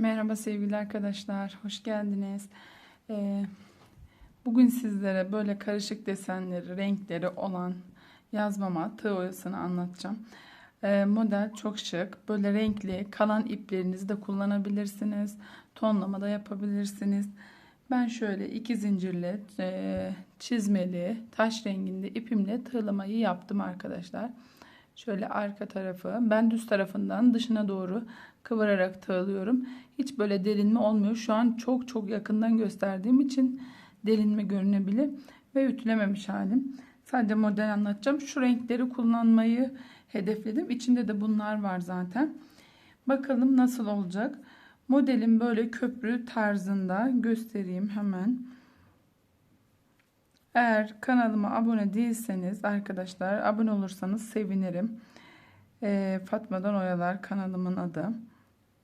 Merhaba sevgili arkadaşlar, hoş geldiniz. Ee, bugün sizlere böyle karışık desenleri, renkleri olan yazmama tığ oyasını anlatacağım. Ee, model çok şık, böyle renkli, kalan iplerinizi de kullanabilirsiniz. Tonlama da yapabilirsiniz. Ben şöyle iki zincirli, e, çizmeli, taş renginde ipimle tığlamayı yaptım arkadaşlar. Şöyle arka tarafı ben düz tarafından dışına doğru kıvırarak tığlıyorum. Hiç böyle delinme olmuyor. Şu an çok çok yakından gösterdiğim için delinme görünebilir ve ütülememiş halim. Sadece model anlatacağım. Şu renkleri kullanmayı hedefledim. İçinde de bunlar var zaten. Bakalım nasıl olacak. Modelim böyle köprü tarzında göstereyim hemen. Eğer kanalıma abone değilseniz arkadaşlar abone olursanız sevinirim. Ee, Fatma'dan Oyalar kanalımın adı.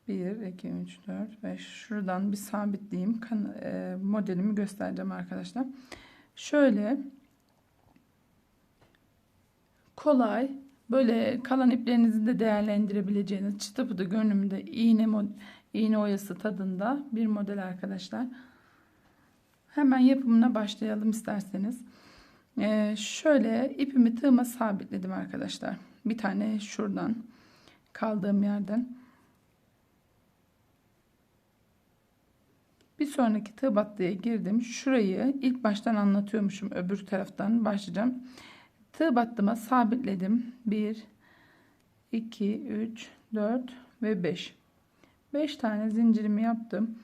1, 2, 3, 4, 5. Şuradan bir sabitleyeyim. Kan e, modelimi göstereceğim arkadaşlar. Şöyle kolay böyle kalan iplerinizi de değerlendirebileceğiniz çıtı pıtı görünümde iğne, iğne oyası tadında bir model arkadaşlar. Hemen yapımına başlayalım isterseniz. Ee, şöyle ipimi tığıma sabitledim arkadaşlar. Bir tane şuradan kaldığım yerden. Bir sonraki tığ battıya girdim. Şurayı ilk baştan anlatıyormuşum. Öbür taraftan başlayacağım. Tığ battıma sabitledim. 1, 2, 3, 4 ve 5. 5 tane zincirimi yaptım.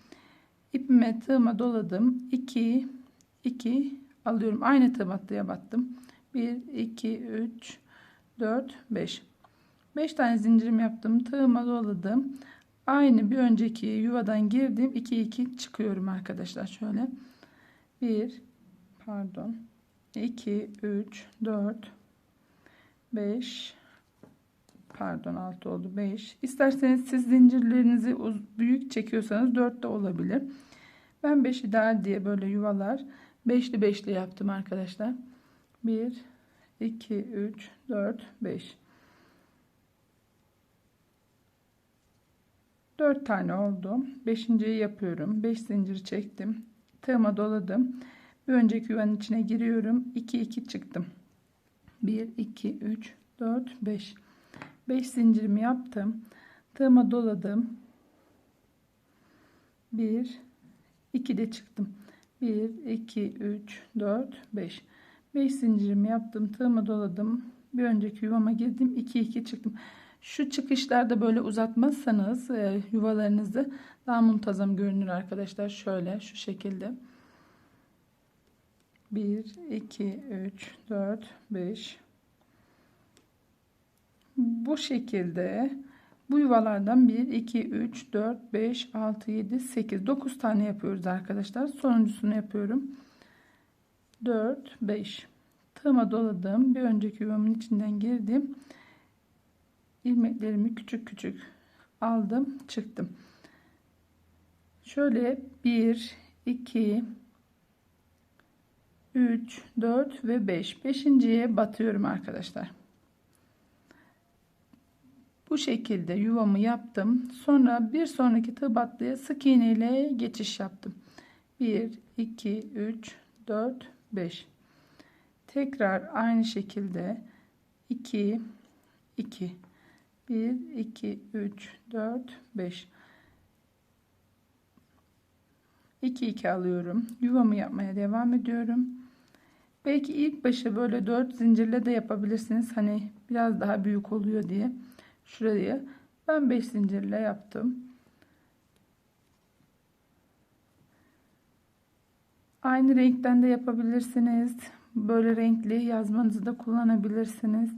İpime tığıma doladım. 2, 2 alıyorum. Aynı tığ battıya battım. 1, 2, 3, 4, 5. 5 tane zincirim yaptım. Tığıma doladım. Aynı bir önceki yuvadan girdim. 2 2 çıkıyorum arkadaşlar şöyle. 1 pardon. 2 3 4 5 pardon 6 oldu 5. İsterseniz siz zincirlerinizi büyük çekiyorsanız 4 de olabilir. Ben 5 ideal diye böyle yuvalar 5'li 5'li yaptım arkadaşlar. 1 2 3 4 5 4 tane oldu. 5.yi yapıyorum. 5 zincir çektim. Tığıma doladım. Bir önceki yuvanın içine giriyorum. 2 2 çıktım. 1 2 3 4 5 5 zincirimi yaptım. Tığıma doladım. 1 2 de çıktım. 1 2 3 4 5 5 zincirimi yaptım. Tığıma doladım. Bir önceki yuvama girdim. 2 2 çıktım. Şu çıkışlarda böyle uzatmazsanız e, yuvalarınızı daha muntazam görünür arkadaşlar. Şöyle şu şekilde. 1, 2, 3, 4, 5. Bu şekilde bu yuvalardan 1, 2, 3, 4, 5, 6, 7, 8, 9 tane yapıyoruz arkadaşlar. Sonuncusunu yapıyorum. 4, 5. Tığıma doladım. Bir önceki yuvamın içinden girdim ilmeklerimi küçük küçük aldım çıktım şöyle 1 2 3 4 ve 5 beşinciye batıyorum arkadaşlar bu şekilde yuvamı yaptım. Sonra bir sonraki tığ battıya sık iğne ile geçiş yaptım. 1 2 3 4 5 tekrar aynı şekilde 2 2 1 2 3 4 5 2 2 alıyorum. Yuvamı yapmaya devam ediyorum. Belki ilk başı böyle 4 zincirle de yapabilirsiniz. Hani biraz daha büyük oluyor diye şurayı ben 5 zincirle yaptım aynı renkten de yapabilirsiniz böyle renkli yazmanızı da kullanabilirsiniz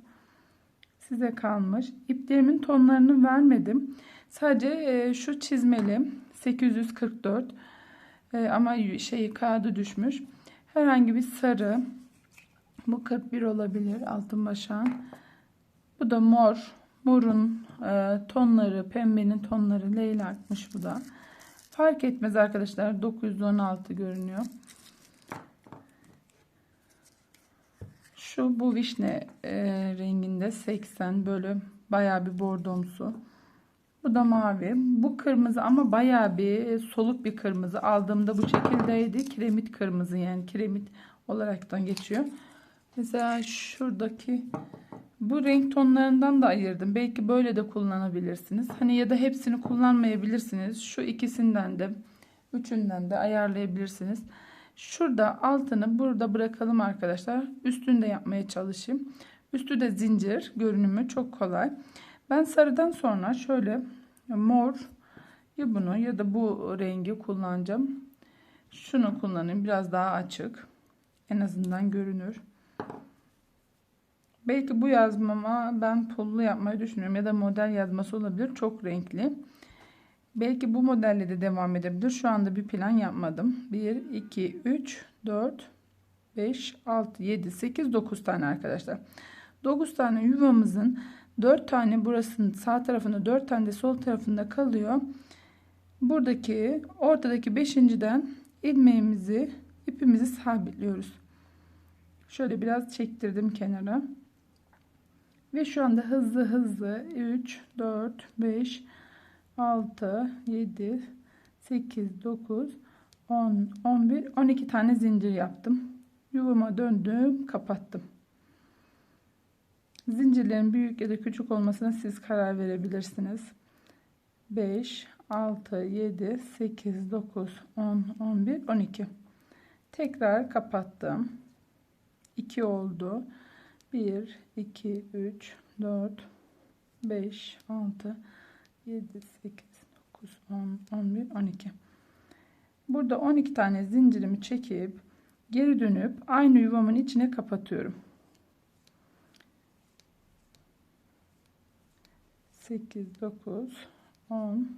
size kalmış. İplerimin tonlarını vermedim. Sadece e, şu çizmeli 844 e, ama şey kağıdı düşmüş. Herhangi bir sarı bu 41 olabilir altın başan. Bu da mor. Morun e, tonları, pembenin tonları leylartmış bu da. Fark etmez arkadaşlar. 916 görünüyor. Şu bu vişne e, renginde 80 böyle bayağı bir bordomsu. Bu da mavi. Bu kırmızı ama bayağı bir soluk bir kırmızı. Aldığımda bu şekildeydi. Kiremit kırmızı yani kiremit olaraktan geçiyor. Mesela şuradaki bu renk tonlarından da ayırdım. Belki böyle de kullanabilirsiniz. Hani ya da hepsini kullanmayabilirsiniz. Şu ikisinden de üçünden de ayarlayabilirsiniz. Şurada altını burada bırakalım arkadaşlar. Üstünde yapmaya çalışayım. Üstü de zincir görünümü çok kolay. Ben sarıdan sonra şöyle mor ya bunu ya da bu rengi kullanacağım. Şunu kullanayım. Biraz daha açık. En azından görünür. Belki bu yazmama ben pullu yapmayı düşünüyorum ya da model yazması olabilir. Çok renkli. Belki bu modelle de devam edebilir. Şu anda bir plan yapmadım. 1, 2, 3, 4, 5, 6, 7, 8, 9 tane arkadaşlar. 9 tane yuvamızın 4 tane burasının sağ tarafında 4 tane de sol tarafında kalıyor. Buradaki ortadaki 5.den ilmeğimizi ipimizi sabitliyoruz. Şöyle biraz çektirdim kenara. Ve şu anda hızlı hızlı 3, 4, 5, 6, 7, 8, 9, 10, 11, 12 tane zincir yaptım. Yuvama döndüm, kapattım. Zincirlerin büyük ya da küçük olmasına siz karar verebilirsiniz. 5, 6, 7, 8, 9, 10, 11, 12. Tekrar kapattım. 2 oldu. 1, 2, 3, 4, 5, 6, 7, 8, 9, 10, 11, 12. Burada 12 tane zincirimi çekip geri dönüp aynı yuvamın içine kapatıyorum. 8, 9, 10,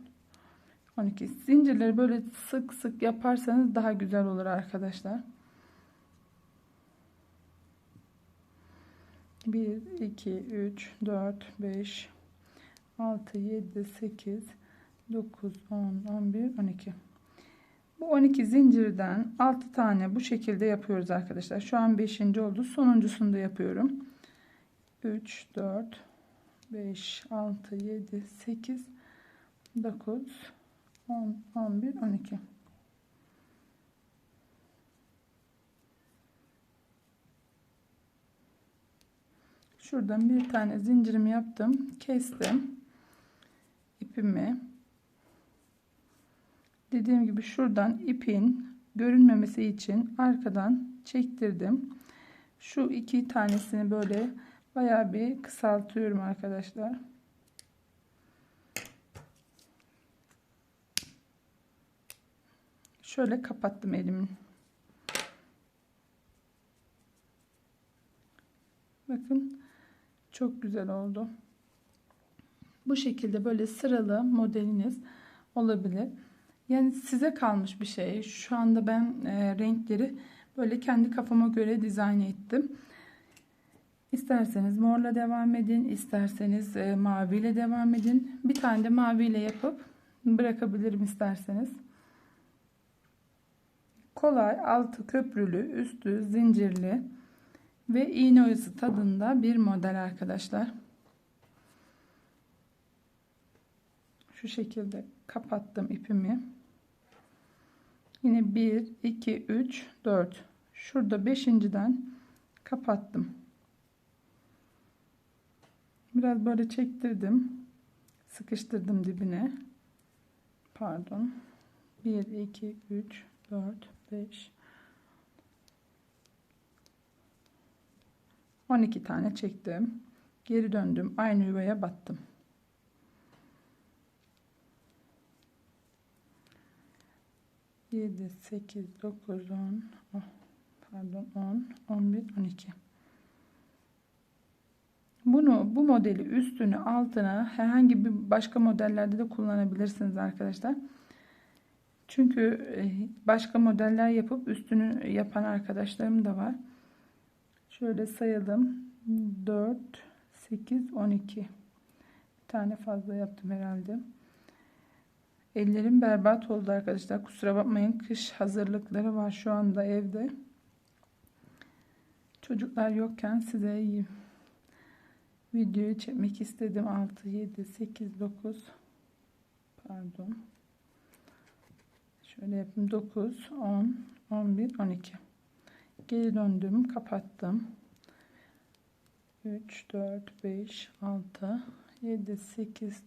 12. Zincirleri böyle sık sık yaparsanız daha güzel olur arkadaşlar. 1, 2, 3, 4, 5, 6, 7, 8, 9, 10, 11, 12. Bu 12 zincirden 6 tane bu şekilde yapıyoruz arkadaşlar. Şu an 5. oldu. Sonuncusunu da yapıyorum. 3, 4, 5, 6, 7, 8, 9, 10, 11, 12. Şuradan bir tane zincirimi yaptım. Kestim. ipimi. Dediğim gibi şuradan ipin görünmemesi için arkadan çektirdim. Şu iki tanesini böyle Bayağı bir kısaltıyorum arkadaşlar. Şöyle kapattım elimin. Bakın çok güzel oldu. Bu şekilde böyle sıralı modeliniz olabilir. Yani size kalmış bir şey. Şu anda ben e, renkleri böyle kendi kafama göre dizayn ettim. İsterseniz morla devam edin, isterseniz e, maviyle devam edin. Bir tane de maviyle yapıp bırakabilirim isterseniz. Kolay, altı köprülü, üstü zincirli ve iğne oyası tadında bir model arkadaşlar. Şu şekilde kapattım ipimi. Yine 1, 2, 3, 4. Şurada 5.den kapattım. Biraz böyle çektirdim. Sıkıştırdım dibine. Pardon. 1, 2, 3, 4, 5, 12 tane çektim. Geri döndüm. Aynı yuvaya battım. Yedi, sekiz, dokuz, on, oh, pardon, on, on bir, on iki. Bunu bu modeli üstünü altına herhangi bir başka modellerde de kullanabilirsiniz arkadaşlar. Çünkü e, başka modeller yapıp üstünü yapan arkadaşlarım da var. Şöyle sayalım. 4, 8, 12. Bir tane fazla yaptım herhalde. Ellerim berbat oldu arkadaşlar. Kusura bakmayın. Kış hazırlıkları var şu anda evde. Çocuklar yokken size videoyu çekmek istedim. 6, 7, 8, 9, Pardon. Şöyle yapayım. 9, 10, 11, 12. Geri döndüm. Kapattım. 3, 4, 5, 6, 7, 8,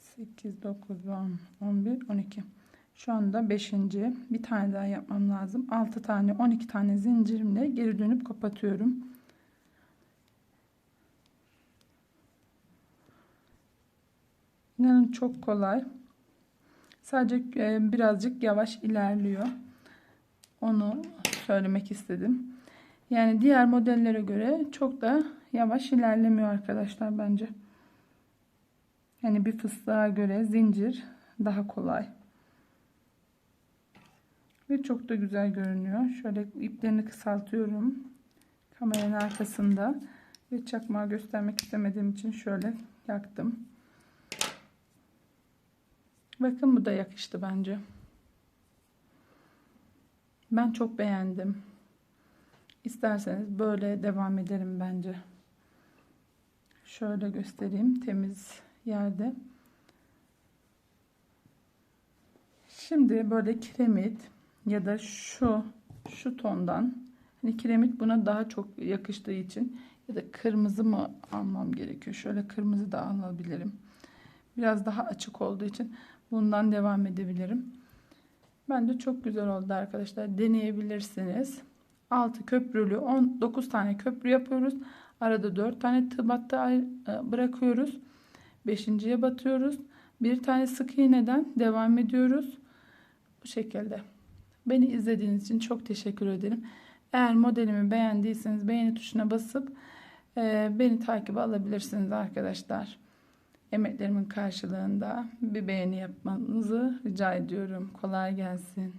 8, 9, 10, 11, 12. Şu anda 5. Bir tane daha yapmam lazım. 6 tane, 12 tane zincirimle geri dönüp kapatıyorum. İnanın çok kolay. Sadece e, birazcık yavaş ilerliyor. Onu söylemek istedim. Yani diğer modellere göre çok da yavaş ilerlemiyor arkadaşlar bence. Yani bir fıstığa göre zincir daha kolay. Ve çok da güzel görünüyor. Şöyle iplerini kısaltıyorum. Kameranın arkasında. Ve çakmağı göstermek istemediğim için şöyle yaktım. Bakın bu da yakıştı bence. Ben çok beğendim. İsterseniz böyle devam edelim bence. Şöyle göstereyim temiz yerde. Şimdi böyle kiremit ya da şu şu tondan hani kiremit buna daha çok yakıştığı için ya da kırmızı mı almam gerekiyor? Şöyle kırmızı da alabilirim. Biraz daha açık olduğu için bundan devam edebilirim. Bence çok güzel oldu arkadaşlar. Deneyebilirsiniz. 6 köprülü 19 tane köprü yapıyoruz. Arada 4 tane tığ battı e, bırakıyoruz. 5.ye batıyoruz. Bir tane sık iğneden devam ediyoruz. Bu şekilde. Beni izlediğiniz için çok teşekkür ederim. Eğer modelimi beğendiyseniz beğeni tuşuna basıp e, beni takip alabilirsiniz arkadaşlar. Emeklerimin karşılığında bir beğeni yapmanızı rica ediyorum. Kolay gelsin.